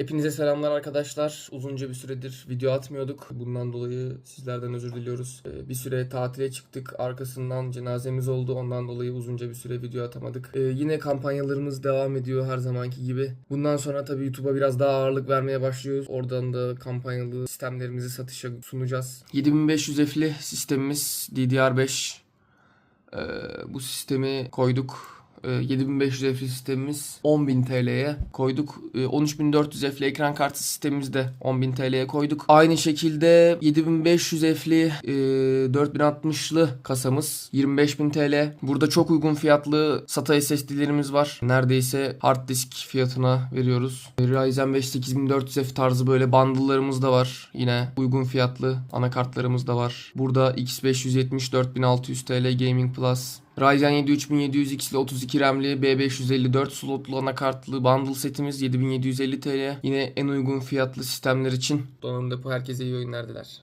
Hepinize selamlar arkadaşlar. Uzunca bir süredir video atmıyorduk. Bundan dolayı sizlerden özür diliyoruz. Ee, Bir süre tatile çıktık. Arkasından cenazemiz oldu. Ondan dolayı uzunca bir süre video atamadık. Ee, Yine kampanyalarımız devam ediyor her zamanki gibi. Bundan sonra tabii YouTube'a biraz daha ağırlık vermeye başlıyoruz. Oradan da kampanyalı sistemlerimizi satışa sunacağız. 7500 F'li sistemimiz DDR5. Ee, bu sistemi koyduk. Ee, 7500 F'li sistemimiz 10.000 TL'ye koyduk. Ee, 13400 F'li ekran kartı sistemimizi de 10.000 TL'ye koyduk. Aynı şekilde 7500 F'li e, 4060'lı kasamız 25.000 TL. Burada çok uygun fiyatlı SATA SSD'lerimiz var. Neredeyse hard disk fiyatına veriyoruz. Ryzen 5 8400 F tarzı böyle bundle'larımız da var. Yine uygun fiyatlı anakartlarımız da var. Burada X570 4600 TL Gaming Plus Ryzen 7 3700X ile 32 RAM'li B554 slotlu anakartlı bundle setimiz 7750 TL. Yine en uygun fiyatlı sistemler için donanım depo herkese iyi oyunlar diler.